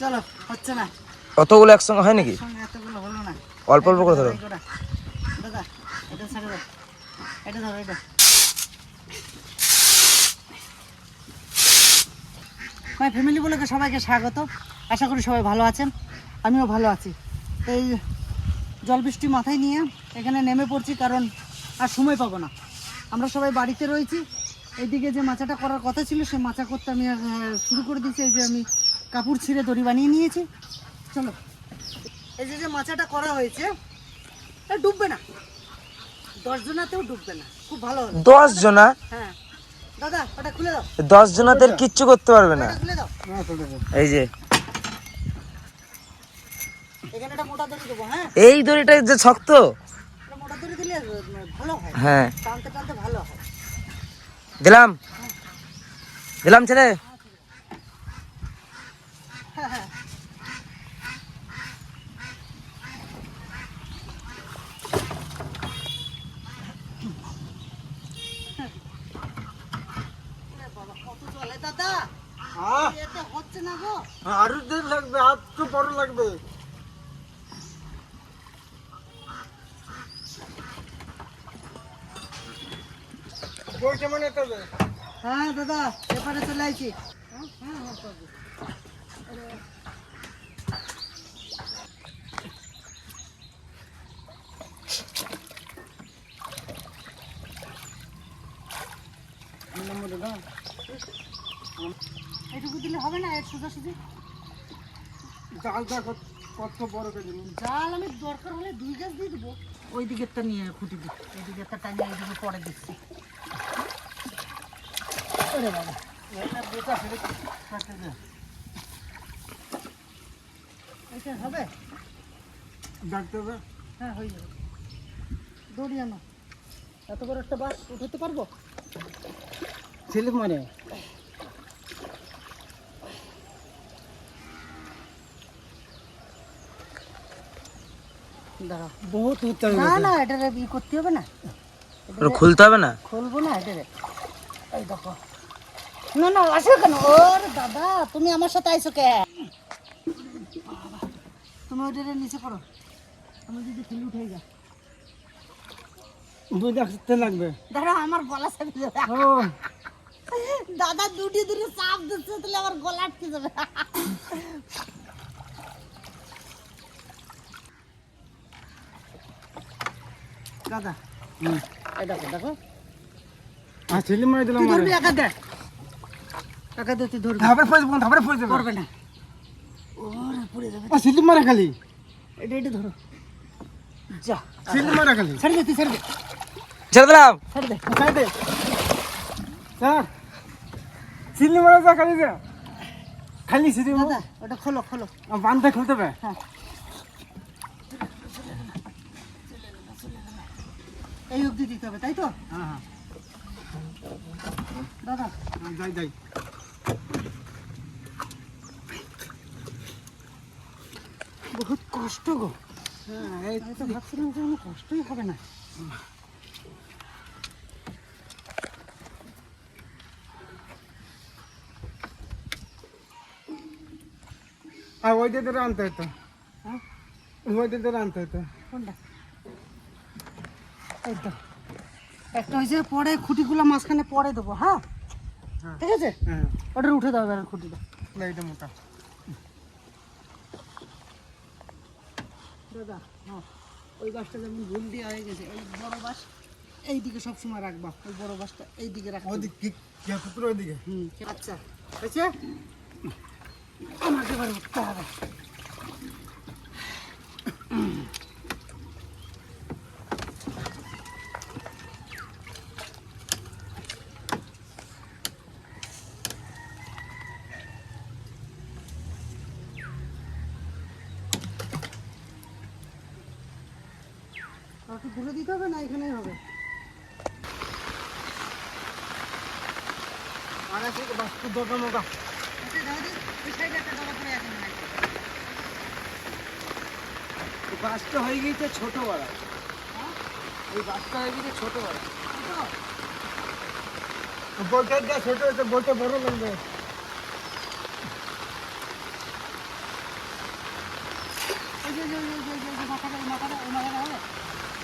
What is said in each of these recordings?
চলো হচ্ছে না। অতগুলো একসঙ্গে হয় নাকি? এতগুলো হলো না। অল্প অল্প করে ধরো। দাদা এটা ছেড়ে দাও। এটা ধরো এটা। মাই ফ্যামিলি বলে সবাইকে স্বাগত। আশা করি সবাই ভালো আছেন। আমিও ভালো আছি। এই জল বৃষ্টি মাথায় নিয়ে এখানে নেমে পড়ছি কারণ আর সময় পাবো না। আমরা সবাই বাড়িতে রয়েছি। এইদিকে যে মাচাটা করার কথা ছিল সে মাচা করতে আমি শুরু করে দিয়েছি। এই যে আমি কাপড় ছিঁড়ে দড়ি বানিয়ে নিয়েছি। চলো। এই যে যে মাচাটা করা হয়েছে ডুববে না। দশ জনাতেও ডুববে না। খুব ভালো দশ জনা হ্যাঁ। দাদা ওটা খুলে দাও। দশ জনাদের কিচ্ছু করতে পারবে না। এই যে। হ্যাঁ? এই দড়িটা যে শক্ত। হয়। দিলাম। দিলাম ছেলে হ্যাঁ হ্যাঁ এ বাবা, কত জলে দাদা এতে হচ্ছে না গো। আরও দিন লাগবে আর তো বড় লাগবে। বই কেমন তবে হ্যাঁ দাদা এপারে চলে আইছি। হ্যাঁ হ্যাঁ হ্যাঁ পাবো। এইটুকু দিলে হবে না এক সোজাসুজি? জালটা কত- কত বড় দিন জাল আমি দরকার হলে দুই গাছ দিয়ে দেবো। ওই দিকেরটা নিয়ে খুঁটি দিই এই দিকেরটা টানিয়ে এই দিকে পরে দিচ্ছি। ওরে বাবা। এটা বেটা ফেলে কাটতে দে এটা হবে? ডাকতে হবে হ্যাঁ হয়ে যাবে। দড়ি আনো। এত বড় একটা বাস উঠাতে পারব? ছেলে মানে দাঁড়াও বহুত হতে না না এটা ই করতে হবে না। ওটা খুলতে হবে না? খুলবো না এটা এই দেখো। না না আসো কেন? ওর দাদা তুমি আমার সাথে আইসো কে? তুমি ওইটা নিচে করো আমি যদি উঠে যা। দুই লাগবে। দাঁড়া আমার গলা যাবে। ও দাদা দুটি দুটি চাপ দিচ্ছে তাহলে আমার গলা আটকে যাবে। দাদা হুম। এই দেখো দেখো। আর ছেলে মারা দিলাম তুই মারে ধরবি একা দে। একা দে তুই ধরবি। ধাপড়ে পড়ে যাব ধাপড়ে পড়ে যাব করবে না। ওরে পড়ে যাবে। আর ছেলে মারা খালি। এটা এটা ধরো। যা। ছেলে মারা খালি। ছেড়ে দে তুই ছেড়ে দে। ছেড়ে দিলাম। ছেড়ে দে। কোথায় দে। স্যার ছেলে মারা যা খালি যা। খালি ছেলে ওটা খোলো খোলো। বান্ধা খুলতে হবে। হ্যাঁ। এই অবধি দিতে হবে তাই তো? হ্যাঁ হ্যাঁ। দাদা। যাই যাই। বহুত কষ্ট গো। হ্যাঁ এই তো ভাবছিলাম যে কোনো কষ্টই হবে না। আর ওই দিয়ে আনতে হতো হ্যাঁ? ওই দিয়ে আনতে হতো কোনটা? তো। একটা হয়েছে পরে খুঁটিগুলো মাঝখানে পরে দেবো হ্যাঁ? হ্যাঁ। ঠিক আছে? হ্যাঁ। ওটা উঠে দাও এবার খুঁটিটা। এইটা মোটা। দাদা হ্যাঁ ওই বাসটা যেমন ভুল দিয়ে হয়ে গেছে এই বড় বাস এই দিকে সবসময় রাখবা ওই বড় বাসটা এই দিকে রাখবা ওদিকে কি কি পুকুর ওইদিকে? হুম আচ্ছা হয়েছে? আমাকে এবার উঠতে হবে। ঘুরে দিতে হবে না এখানেই হবে? আর আছে বাস্তু দোকান মোটা বাসটা হয়ে গিয়েছে ছোট বড় এই বাসটা হয়ে গিয়েছে ছোট? বড় যা ছোট হয়েছে বড় লাগবে। মাথাটা, মাথাটা, মাথাটা হবে?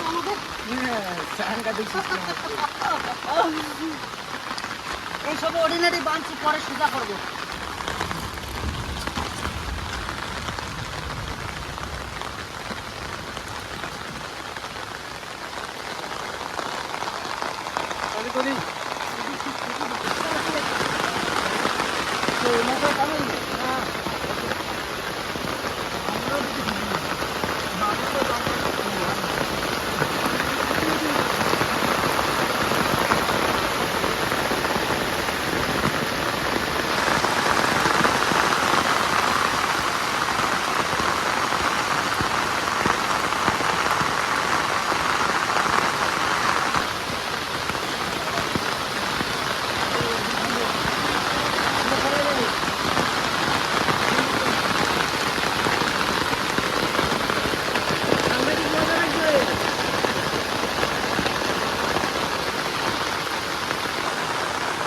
বাস করছিস না। এরকম আমি শুনতে আমাকে চাঙ্গা দেখছিস এইসব অর্ডিনারি বাঞ্চি পরে সোজা করব তাহলে করি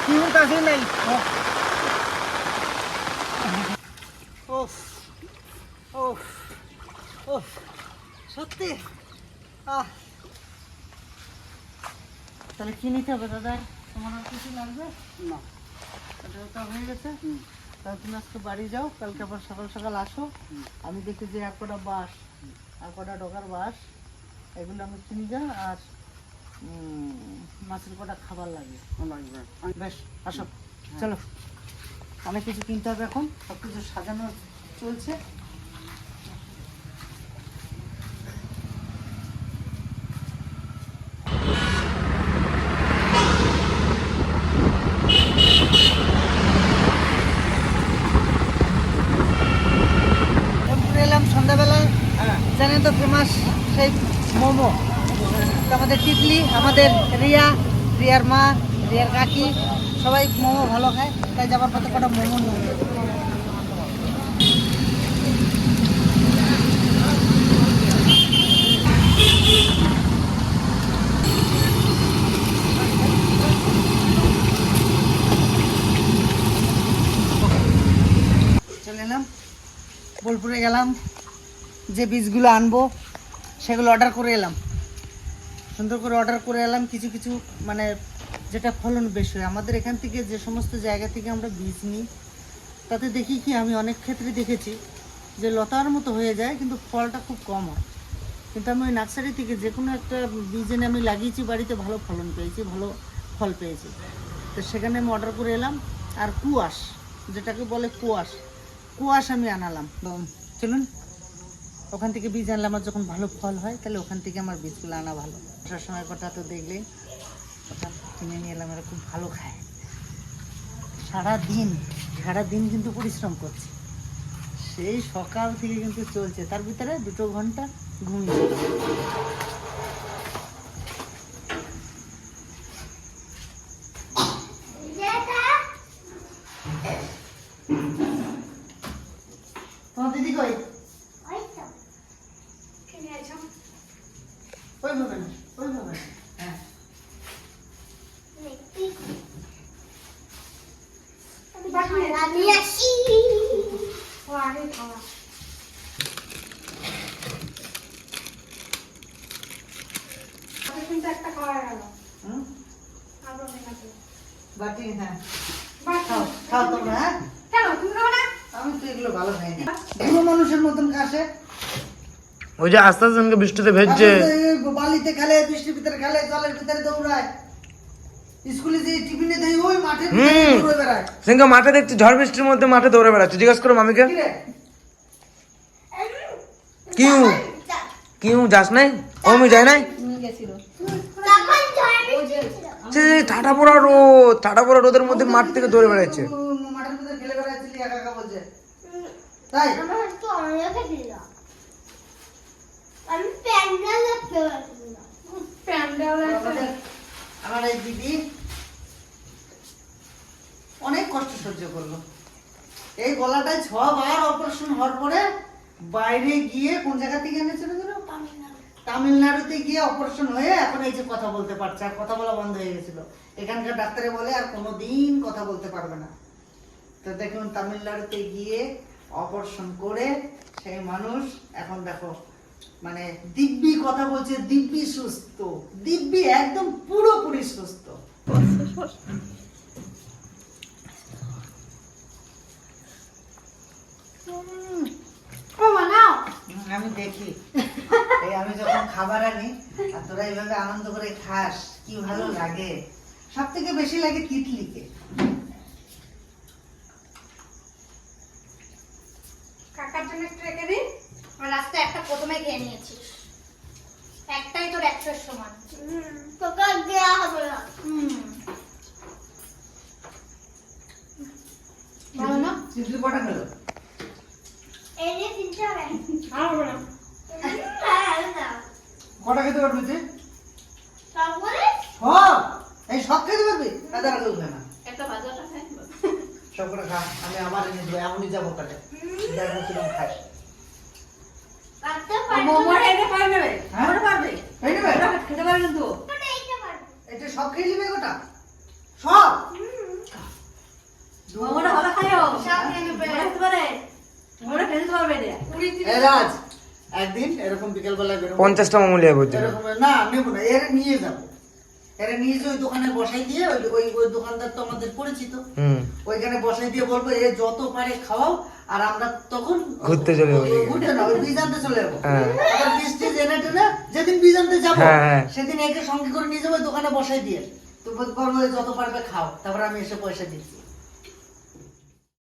কি হতাছে নাই ওফ ওফ ওফ সত্যি? তাহলে কি নিতে হবে দাদা? তোমার আর কিছু লাগবে? না। হয়ে গেছে। তাহলে তুমি আজকে বাড়ি যাও কালকে আবার সকাল সকাল আসো। আমি দেখি যে এক কটা বাস আর কটা ডগার বাস এগুলো আমি চিনি যা আর মাছের কটা খাবার লাগে। লাগবে। বেশ আসো। চলো। অনেক কিছু কিনতে হবে এখন সব কিছু সাজানো চলছে এরপরে এলাম সন্ধ্যাবেলায় হ্যাঁ। জানেন তো ফেমাস সেই মোমো। তো আমাদের টিকলি আমাদের রিয়া রিয়ার মা রিয়ার কাকি সবাই মোমো ভালো খায় তাই যাবার পথে কটা মোমো নিয়ে বোলপুরে গেলাম। যে বীজগুলো আনব, সেগুলো অর্ডার করে এলাম। সুন্দর করে অর্ডার করে এলাম, কিছু কিছু মানে যেটা ফলন বেশি হয়। আমাদের এখান থেকে যে সমস্ত জায়গা থেকে আমরা বীজ নিই, তাতে দেখি কি, আমি অনেক ক্ষেত্রে দেখেছি যে লতার মতো হয়ে যায়, কিন্তু ফলটা খুব কম হয়। কিন্তু আমি ওই নার্সারি থেকে যে কোনো একটা বীজ এনে আমি লাগিয়েছি, বাড়িতে ভালো ফলন পেয়েছি, ভালো ফল পেয়েছি। তো সেখানে আমি অর্ডার করে এলাম, আর কুয়াশ, যেটাকে বলে কুয়াশ কুয়াশ আমি আনালাম। চলুন। ওখান থেকে বীজ আনলে আমার যখন ভালো ফল হয়, তাহলে ওখান থেকে আমার বীজগুলো আনা ভালো। সময় কথা তো দেখলে ওটা কিনে নিয়ে এলাম, এরা খুব ভালো খায়। সারা দিন সারা দিন কিন্তু পরিশ্রম করছে। সেই সকাল থেকে কিন্তু চলছে। তার ভিতরে দুটো ঘণ্টা ঘুমিয়ে তোমার দিদি কই ওই ভাবে না ওই ভাবে না হ্যাঁ? বাটি হ্যাঁ। খাও খাও তোমরা হ্যাঁ। আমি তো এগুলো ভালো খাই না। মানুষের মতন কাশে ওই যে আস্তে আস্তে আমাকে বৃষ্টিতে ভেজছে। বালিতে খেলে বৃষ্টির ভিতরে খেলে জলের ভিতরে দৌড়ায়। স্কুলে যে টিফিনে দেয় ওই মাঠের দৌড়ে বেড়ায়। সেদিনকে মাঠে দেখছি ঝড় বৃষ্টির মধ্যে মাঠে দৌড়ে বেড়াচ্ছে। জিজ্ঞেস করো মামিকে। কিউ? কিউ যাস নাই? যায় নাই? সে ঠাটা পড়া রোদ ঠাটা পড়া রোদের মধ্যে মাঠ থেকে দৌড়ে বেড়াচ্ছে। মাঠের ভিতরে খেলে বেড়াচ্ছিলি একা একা বলছে। তাই? আমার একটু অনেকে দিলাম আমি প্যান্ডেল দেখতে পাচ্ছিলাম প্যান্ডেল আমার এই দিদি অনেক কষ্ট সহ্য করল। এই গলাটায় ছবার অপারেশন হওয়ার পরে বাইরে গিয়ে কোন জায়গা থেকে এনেছিল তামিলনাড়ুতে গিয়ে অপারেশন হয়ে এখন এই যে কথা বলতে পারছে আর কথা বলা বন্ধ হয়ে গেছিল। এখানকার ডাক্তারে বলে আর কোনোদিন কথা বলতে পারবে না। তো দেখুন তামিলনাড়ুতে গিয়ে অপারেশন করে সেই মানুষ এখন দেখো মানে দিব্যি কথা বলছে দিব্যি সুস্থ। দিব্যি একদম পুরোপুরি সুস্থ। আমি দেখি। এই আমি যখন খাবার আনি আর তোরা এইভাবে আনন্দ করে খাস কি ভালো লাগে। সব থেকে বেশি লাগে তিতলিকে কাকার জন্য একটু রেখে দিই আর রাস্তায় একটা প্রথমে খেয়ে নিয়েছিস। একটাই তোর একশোর সমান। তোকে দেওয়া হবে না। ভালো না? তিতলি কটা খেলো? এই নিয়ে তিনটে আর হবে না? কটা খেতে পারবি তুই? তারপরে সব এই সব খেতে পারবি? তাদের আর না। একটা ভাজাটা খাই। সব করে খা আমি আবার এনে দেবো এমনই যাব কাটে দেখব কীরকম খাস কাটতে পারব মোমোটা এটা পারবে না? পারবে এই নেবে ওটা খেতে পারবে কিন্তু ওটা এইটা পারব এটা সব খেয়ে নিবে গোটা সব মোমোটা ভালো খাইও সব খেয়ে নেবে। খেতে পারে মোমোটা খেতে পারবে এ রাজ একদিন এরকম বেরোবো পঞ্চাশটা মোমো বলছিল না নেব না এর নিয়ে যাব এরা নিজে ওই দোকানে বসাই দিয়ে ওই ওই ওই দোকানদার তো আমাদের পরিচিত ওইখানে বসাই দিয়ে বলব এ যত পারে খাওয়াও আর আমরা তখন ঘুরতে চলে যাব। ঘুরতে না ওই বিজান্তে চলে যাব হ্যাঁ। আবার বীজ টিজ টেনে যেদিন বিজানতে যাব হ্যাঁ, হ্যাঁ। সেদিন একে সঙ্গে করে নিয়ে যাব ওই দোকানে বসাই দিয়ে তো বলব যত পারবে খাও তারপর আমি এসে পয়সা দিচ্ছি